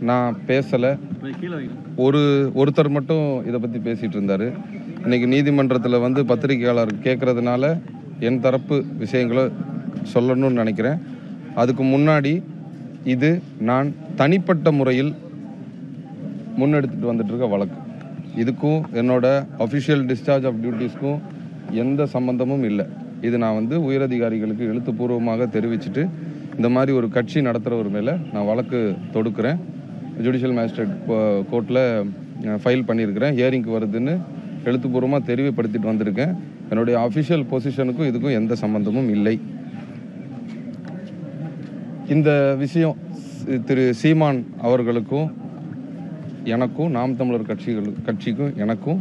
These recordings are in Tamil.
நான் பேசலை. ஒரு ஒருத்தர் மட்டும் இதை பற்றி பேசிகிட்டு இருந்தார். இன்னைக்கு நீதிமன்றத்தில் வந்து பத்திரிகையாளர் கேட்குறதுனால என் தரப்பு விஷயங்களை சொல்லணும்னு நினைக்கிறேன். அதுக்கு முன்னாடி இது நான் தனிப்பட்ட முறையில் முன்னெடுத்துட்டு வந்துட்டு இருக்க வழக்கு. இதுக்கும் என்னோட அஃபிஷியல் டிஸ்சார்ஜ் ஆஃப் டியூட்டிஸ்க்கும் எந்த சம்பந்தமும் இல்லை. இது நான் வந்து உயரதிகாரிகளுக்கு எழுத்துப்பூர்வமாக தெரிவிச்சுட்டு இந்த மாதிரி ஒரு கட்சி நடத்துகிறவர் மேலே நான் வழக்கு தொடுக்கிறேன். ஜுடிஷியல் மேஜிஸ்ட்ரேட் கோர்ட்டில் ஃபைல் பண்ணியிருக்கிறேன். ஹியரிங்க்கு வருதுன்னு எழுத்துப்பூர்வமாக தெரிவுபடுத்திட்டு வந்திருக்கேன். என்னுடைய அஃபிஷியல் பொசிஷனுக்கும் இதுக்கும் எந்த சம்மந்தமும் இல்லை. இந்த விஷயம் திரு சீமான் அவர்களுக்கும் எனக்கும் நாம் தமிழர் கட்சிகள் கட்சிக்கும் எனக்கும்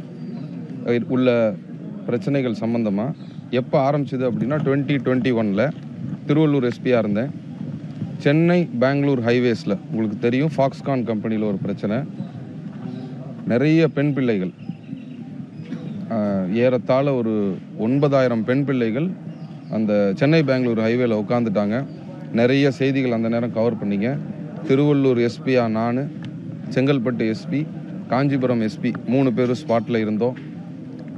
உள்ள பிரச்சனைகள் சம்பந்தமாக எப்போ ஆரம்பிச்சது அப்படின்னா டுவெண்ட்டி டுவெண்ட்டி ஒனில் திருவள்ளூர் எஸ்பியாக இருந்தேன். சென்னை பெங்களூர் ஹைவேஸில் உங்களுக்கு தெரியும் ஃபாக்ஸ்கான் கம்பெனியில் ஒரு பிரச்சனை. நிறைய பெண் பிள்ளைகள் ஏறத்தாழ ஒரு ஒன்பதாயிரம் பெண் பிள்ளைகள் அந்த சென்னை பெங்களூர் ஹைவேல உட்காந்துட்டாங்க நிறைய செய்திகள் அந்த நேரம் கவர் பண்ணிங்க. திருவள்ளூர் எஸ்பியா நான் செங்கல்பட்டு எஸ்பி காஞ்சிபுரம் எஸ்பி மூணு பேரும் ஸ்பாட்டில் இருந்தோம்.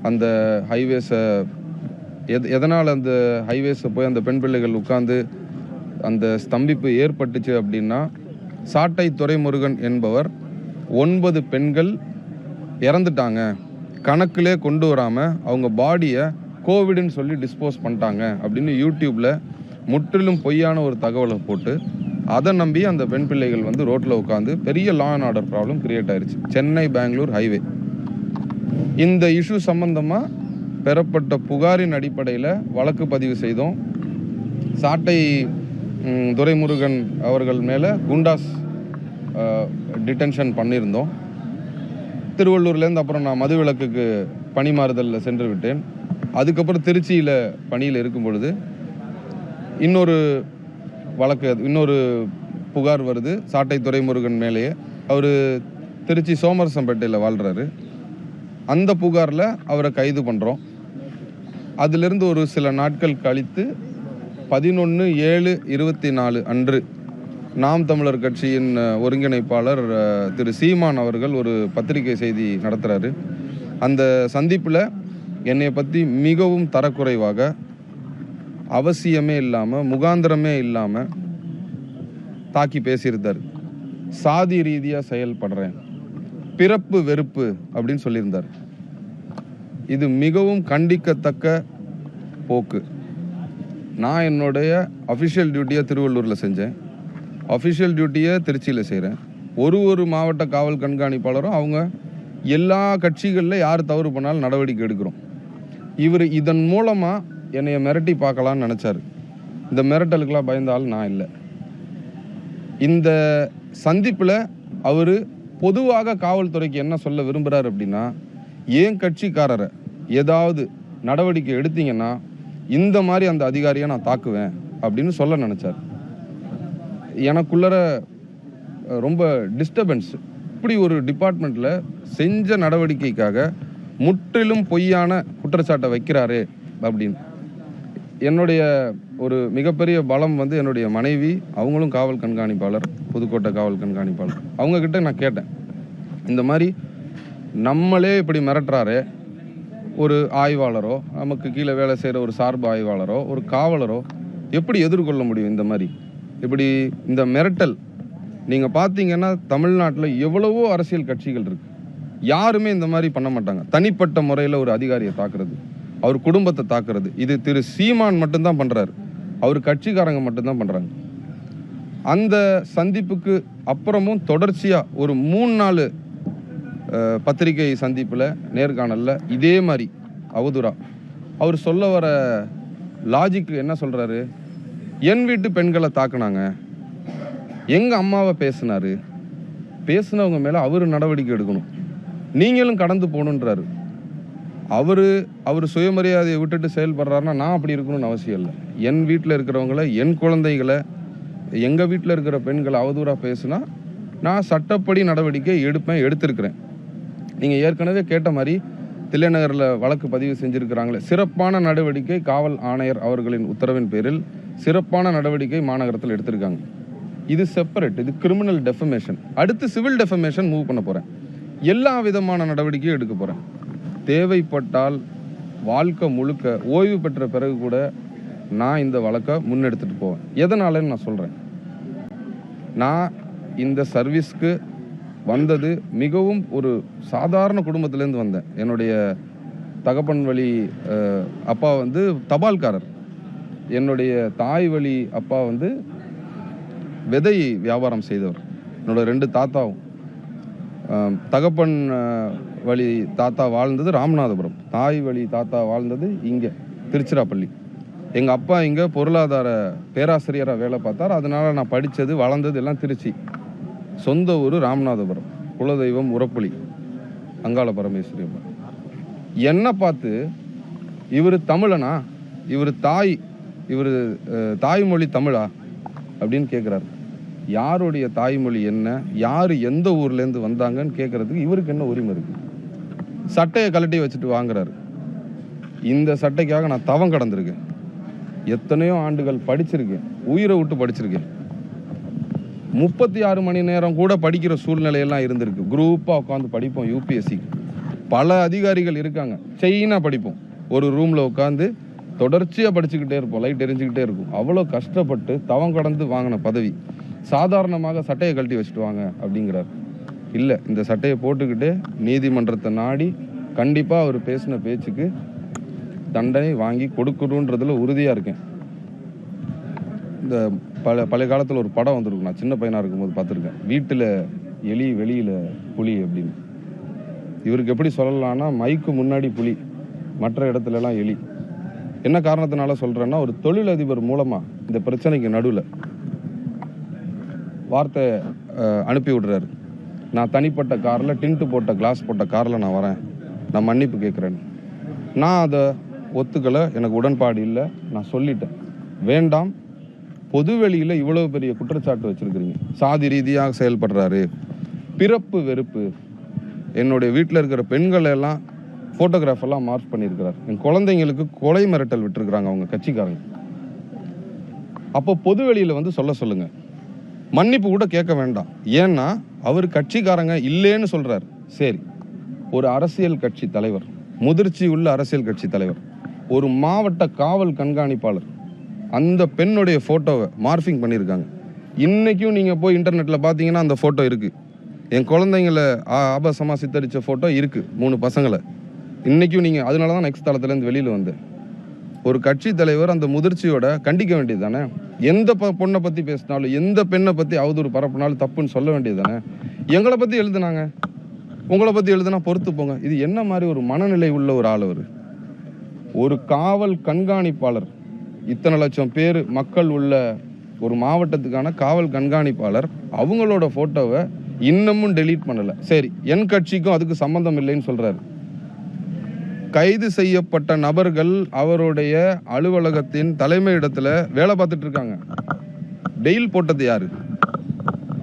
அந்த ஹைவேஸை எத் எதனால் அந்த ஹைவேஸை போய் அந்த பெண் பிள்ளைகள் உட்காந்து அந்த ஸ்தம்பிப்பு ஏற்பட்டுச்சு அப்படின்னா சாட்டை துரைமுருகன் என்பவர் ஒன்பது பெண்கள் இறந்துட்டாங்க. கணக்கிலே கொண்டு வராமல் அவங்க பாடியை கோவிடுன்னு சொல்லி டிஸ்போஸ் பண்ணிட்டாங்க அப்படின்னு யூடியூப்பில் முற்றிலும் பொய்யான ஒரு தகவலை போட்டு அதை நம்பி அந்த பெண் பிள்ளைகள் வந்து ரோட்டில் உட்காந்து பெரிய law and order problem create ஆயிடுச்சு சென்னை பெங்களூர் ஹைவே இந்த இஷ்யூ சம்பந்தமாக பெறப்பட்ட புகாரின் அடிப்படையில் வழக்கு பதிவு செய்தோம். சாட்டை துரைமுருகன் அவர்கள் மேலே குண்டாஸ் டிடென்ஷன் பண்ணியிருந்தோம் திருவள்ளூர்லேருந்து அப்புறம் நான் மதுவிலக்குக்கு பணி மாறுதலில் சென்று விட்டேன். அதுக்கப்புறம் திருச்சியில் பணியில் இருக்கும் பொழுது இன்னொரு வழக்கு இன்னொரு புகார் வருது. சாட்டை துரைமுருகன் மேலேயே. அவர் திருச்சி சோமரசம்பேட்டையில் வாழ்கிறாரு அந்த புகாரில் அவரை கைது பண்ணுறோம் அதிலிருந்து ஒரு சில நாட்கள் கழித்து பதினொன்று ஏழு இருபத்தி நாலு அன்று நாம் தமிழர் கட்சியின் ஒருங்கிணைப்பாளர் திரு சீமான் அவர்கள் ஒரு பத்திரிகை செய்தி நடத்துகிறாரு அந்த சந்திப்பில் என்னை பற்றி மிகவும் தரக்குறைவாக அவசியமே இல்லாமல் முகாந்திரமே இல்லாமல் தாக்கி பேசியிருந்தார். சாதி ரீதியாக செயல்படுறேன். பிறப்பு வெறுப்பு அப்படின்னு சொல்லியிருந்தார். இது மிகவும் கண்டிக்கத்தக்க போக்கு. நான் என்னுடைய அஃபிஷியல் டியூட்டியை திருவள்ளூரில் செஞ்சேன். அஃபிஷியல் டியூட்டியை திருச்சியில் செய்கிறேன் ஒரு ஒரு மாவட்ட காவல் கண்காணிப்பாளரும் அவங்க எல்லா கட்சிகளில் யார் தவறு பண்ணாலும் நடவடிக்கை எடுக்கிறோம். இவர் இதன் மூலமாக என்னைய மிரட்டி பார்க்கலான்னு நினச்சாரு. இந்த மிரட்டலுக்கெல்லாம் பயந்த ஆள் நான் இல்லை. இந்த சந்திப்பில் அவர் பொதுவாக காவல்துறைக்கு என்ன சொல்ல விரும்புகிறார் அப்படின்னா ஏன் கட்சிக்காரரை ஏதாவது நடவடிக்கை எடுத்தீங்கன்னா இந்த மாதிரி அந்த அதிகாரியை நான் தாக்குவேன் அப்படின்னு சொல்ல நினச்சார். எனக்குள்ளர ரொம்ப டிஸ்டர்பன்ஸ் இப்படி ஒரு டிபார்ட்மெண்ட்டில் செஞ்ச நடவடிக்கைக்காக முற்றிலும் பொய்யான குற்றச்சாட்டை வைக்கிறாரே அப்படின்னு. என்னுடைய ஒரு மிகப்பெரிய பலம் வந்து என்னுடைய மனைவி அவங்களும் காவல் கண்காணிப்பாளர் புதுக்கோட்டை காவல் கண்காணிப்பாளர். அவங்கக்கிட்ட நான் கேட்டேன். இந்த மாதிரி நம்மளே இப்படி மிரட்டுறாரு ஒரு ஆய்வாளரோ நமக்கு கீழே வேலை செய்கிற ஒரு சார்பு ஆய்வாளரோ ஒரு காவலரோ எப்படி எதிர்கொள்ள முடியும் இந்த மாதிரி? இப்படி இந்த மிரட்டல் நீங்கள் பார்த்தீங்கன்னா தமிழ்நாட்டில் எவ்வளவோ அரசியல் கட்சிகள் இருக்குது யாருமே இந்த மாதிரி பண்ண மாட்டாங்க. தனிப்பட்ட முறையில் ஒரு அதிகாரியை தாக்குறது அவர் குடும்பத்தை தாக்குறது. இது திரு சீமான் மட்டும்தான் பண்ணுறாரு அவர் கட்சிக்காரங்க மட்டும்தான் பண்ணுறாங்க அந்த சந்திப்புக்கு அப்புறமும் தொடர்ச்சியாக ஒரு மூணு நாலு பத்திரிகை சந்திப்பில் நேர்காணலில் இதே மாதிரி அவதூறா. அவர் சொல்ல வர லாஜிக் என்ன சொல்கிறாரு என் வீட்டு பெண்களை தாக்குனாங்க. எங்கள் அம்மாவை பேசினார். பேசினவங்க மேலே அவர் நடவடிக்கை எடுக்கணும். நீங்களும் கடந்து போகணுன்றாரு. அவர் அவர் சுயமரியாதையை விட்டுட்டு செயல்படுறாருன்னா நான் அப்படி இருக்கணும்னு அவசியம் இல்லை. என் வீட்டில் இருக்கிறவங்கள என் குழந்தைகளை எங்கள் வீட்டில் இருக்கிற பெண்களை அவதூறாக பேசுனா நான் சட்டப்படி நடவடிக்கை எடுப்பேன் எடுத்திருக்கிறேன். நீங்கள் ஏற்கனவே கேட்ட மாதிரி தில்லைநகரில் வழக்கு பதிவு செஞ்சுருக்கிறாங்களே. சிறப்பான நடவடிக்கை காவல் ஆணையர் அவர்களின் உத்தரவின் பேரில் சிறப்பான நடவடிக்கை மாநகரத்தில் எடுத்திருக்காங்க. இது செப்பரேட் இது கிரிமினல் டெஃபமேஷன் அடுத்து சிவில் டெஃபமேஷன் மூவ் பண்ண போகிறேன் எல்லா விதமான நடவடிக்கையும் எடுக்க போகிறேன் தேவைப்பட்டால் வாழ்க்கை முழுக்க ஓய்வு பெற்ற பிறகு கூட நான் இந்த வழக்கை முன்னெடுத்துட்டு போவேன். எதனாலன்னு நான் சொல்கிறேன் நான் இந்த சர்வீஸ்க்கு வந்தது. மிகவும் ஒரு சாதாரண குடும்பத்திலேருந்து வந்தேன். என்னுடைய தகப்பன் வழி அப்பா வந்து தபால்காரர். என்னுடைய தாய் வழி அப்பா வந்து விதை வியாபாரம் செய்தவர். என்னோட ரெண்டு தாத்தாவும். தகப்பன் வழி தாத்தா வாழ்ந்தது ராமநாதபுரம். தாய் வழி தாத்தா வாழ்ந்தது இங்கே திருச்சிராப்பள்ளி. எங்கள் அப்பா இங்கே பொருளாதார பேராசிரியராக வேலை பார்த்தார். அதனால் நான் படித்தது வளர்ந்தது எல்லாம் திருச்சி. சொந்த ஊர் ராமநாதபுரம். குலதெய்வம் உரப்புலி. அங்காள பரமேஸ்வரி அம்மன் என்னை பார்த்து இவர் தமிழனா? இவர் தாய் இவர் தாய்மொழி தமிழா? அப்படின்னு கேட்குறாரு யாருடைய தாய்மொழி என்ன? யார் எந்த ஊர்லேருந்து வந்தாங்கன்னு கேட்குறதுக்கு இவருக்கு என்ன உரிமை இருக்குது சட்டையை கழட்டி வச்சுட்டு வாங்குறாரு. இந்த சட்டைக்காக நான் தவம் கடந்திருக்கேன். எத்தனையோ ஆண்டுகள் படிச்சிருக்கேன். உயிரை விட்டு படிச்சிருக்கேன். முப்பத்தி ஆறு மணி நேரம் கூட படிக்கிற சூழ்நிலையெல்லாம் இருந்திருக்கு. குரூப்பாக உட்காந்து படிப்போம் யூபிஎஸ்சிக்கு பல அதிகாரிகள் இருக்காங்க. செயினாக படிப்போம். ஒரு ரூமில் உட்காந்து தொடர்ச்சியாக படிச்சுக்கிட்டே இருப்போம். லைட் எரிஞ்சுக்கிட்டே இருக்கும். அவ்வளோ கஷ்டப்பட்டு தவம் கடந்து வாங்கின பதவி. சாதாரணமாக சட்டையை கழட்டி வச்சுட்டு வாங்க அப்படிங்கிறார். இல்லை இந்த சட்டையை போட்டுக்கிட்டு நீதிமன்றத்தை நாடி கண்டிப்பாக அவர் பேசின பேச்சுக்கு தண்டனை வாங்கி கொடுக்கணுன்றதுல உறுதியாக இருக்கேன். இந்த பல பழைய காலத்தில் ஒரு படம் வந்திருக்கும். நான் சின்ன பையனாக இருக்கும்போது பார்த்துருக்கேன். வீட்டில் எலி வெளியில் புலி அப்படின்னு. இவருக்கு எப்படி சொல்லலாம்னா மைக்கு முன்னாடி புலி மற்ற இடத்துலலாம் எலி. என்ன காரணத்தினால சொல்கிறேன்னா ஒரு தொழிலதிபர் மூலமாக இந்த பிரச்சனைக்கு நடுவில் வார்த்தை அனுப்பி விடுறாரு. நான் தனிப்பட்ட காரில் டின்ட்டு போட்ட கிளாஸ் போட்ட காரில் நான் வரேன். நான் மன்னிப்பு கேட்குறேன். நான் அதை ஒத்துக்கலை. எனக்கு உடன்பாடு இல்லை. நான் சொல்லிட்டேன். வேண்டாம். பொதுவெளியில் இவ்வளவு பெரிய குற்றச்சாட்டு வச்சுருக்குறீங்க. சாதி ரீதியாக செயல்படுறாரு. பிறப்பு வெறுப்பு. என்னுடைய வீட்டில் இருக்கிற பெண்களை எல்லாம் ஃபோட்டோகிராஃப் எல்லாம் மார்க் பண்ணியிருக்கிறார். என் குழந்தைங்களுக்கு கொலை மிரட்டல் விட்டுருக்குறாங்க அவங்க கட்சிக்காரங்க. அப்போ பொதுவெளியில் வந்து சொல்ல சொல்லுங்கள் மன்னிப்பு கூட கேட்க வேண்டாம். ஏன்னா அவர் கட்சிக்காரங்க இல்லைன்னு சொல்கிறார் சரி. ஒரு அரசியல் கட்சி தலைவர். முதிர்ச்சி உள்ள அரசியல் கட்சி தலைவர். ஒரு மாவட்ட காவல் கண்காணிப்பாளர். அந்த பெண்ணுடைய ஃபோட்டோவை மார்ஃபிங் பண்ணியிருக்காங்க. இன்றைக்கும் நீங்கள் போய் இன்டர்நெட்டில் பார்த்தீங்கன்னா அந்த ஃபோட்டோ இருக்குது என் குழந்தைங்கள ஆ- சித்தரித்த ஃபோட்டோ இருக்குது மூணு பசங்களை. இன்றைக்கும் நீங்கள் அதனால தான் நெக்ஸ்ட் தளத்துலேருந்து வெளியில் வந்தேன். ஒரு கட்சி தலைவர் அந்த முதிர்ச்சியோட கண்டிக்க வேண்டியது தானே? எந்த ப- பொண்ணை பற்றி பேசினாலும் எந்த பெண்ணை பற்றி அவதூறு பரப்புனாலும் தப்புன்னு சொல்ல வேண்டியது தானே? எங்களை பற்றி எழுதுனாங்க. உங்களை பற்றி எழுதுனா பொறுத்து போங்க. இது என்ன மாதிரி ஒரு மனநிலை உள்ள ஒரு ஆள் ஒரு காவல் கண்காணிப்பாளர். இத்தனை லட்சம் பேர் மக்கள் உள்ள ஒரு மாவட்டத்துக்கான காவல் கண்காணிப்பாளர் அவங்களோட ஃபோட்டோவை இன்னமும் டெலீட் பண்ணலை. சரி என் கட்சிக்கும் அதுக்கு சம்மந்தம் இல்லைன்னு சொல்கிறாரு கைது செய்யப்பட்ட நபர்கள் அவருடைய அலுவலகத்தின் தலைமை இடத்துல வேலை பார்த்துட்டு இருக்காங்க. பெயில் போட்டது யாரு?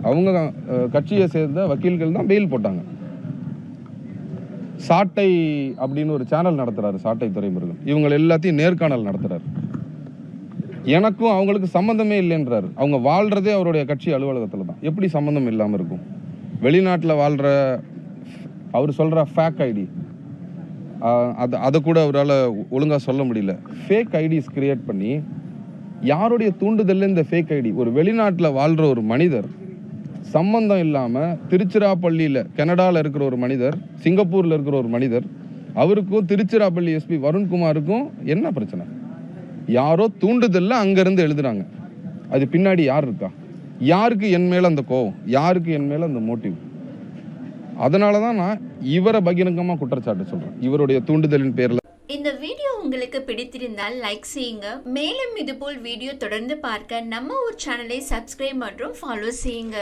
அவங்க கட்சியை சேர்ந்த வக்கீல்கள் தான் பெயில் போட்டாங்க. சாட்டை அப்படின்னு ஒரு சேனல் நடத்துறாரு சாட்டை துறைமுருகன். இவங்க எல்லாத்தையும் நேர்காணல் நடத்துறாரு. எனக்கும் அவங்களுக்கு சம்மந்தமே இல்லைன்றார். அவங்க வாழ்கிறதே அவருடைய கட்சி அலுவலகத்தில் தான் எப்படி சம்மந்தம் இல்லாமல் இருக்கும்? வெளிநாட்டில் வாழ்கிற அவர் சொல்கிற ஃபேக் ஐடி அதை அதை கூட அவரால் ஒழுங்காக சொல்ல முடியல. ஃபேக் ஐடிஸ் கிரியேட் பண்ணி யாருடைய தூண்டுதல்ல இந்த ஃபேக் ஐடி ஒரு வெளிநாட்டில் வாழ்கிற ஒரு மனிதர் சம்பந்தம் இல்லாமல் திருச்சிராப்பள்ளியில் கனடாவில் இருக்கிற ஒரு மனிதர் சிங்கப்பூரில் இருக்கிற ஒரு மனிதர் அவருக்கும் திருச்சிராப்பள்ளி எஸ்பி வருண்குமாருக்கும் என்ன பிரச்சனை? யாரோ தூண்டுதல்ல அங்கேருந்து எழுதுறாங்க. அது பின்னாடி யார் இருக்கா? யாருக்கு என் மேலே அந்த கோவம்? யாருக்கு என் மேலே அந்த மோட்டிவ்? அதனால தான் நான் இவரை பகிரங்கமாக குற்றச்சாட்டு சொல்கிறேன் இவருடைய தூண்டுதலின் பேரில். இந்த வீடியோ உங்களுக்கு பிடித்திருந்தால் லைக் செய்யுங்க. மேலும் இதுபோல் வீடியோ தொடர்ந்து பார்க்க நம்ம ஒரு சேனலை சப்ஸ்கிரைப் மற்றும் ஃபாலோ செய்யுங்க.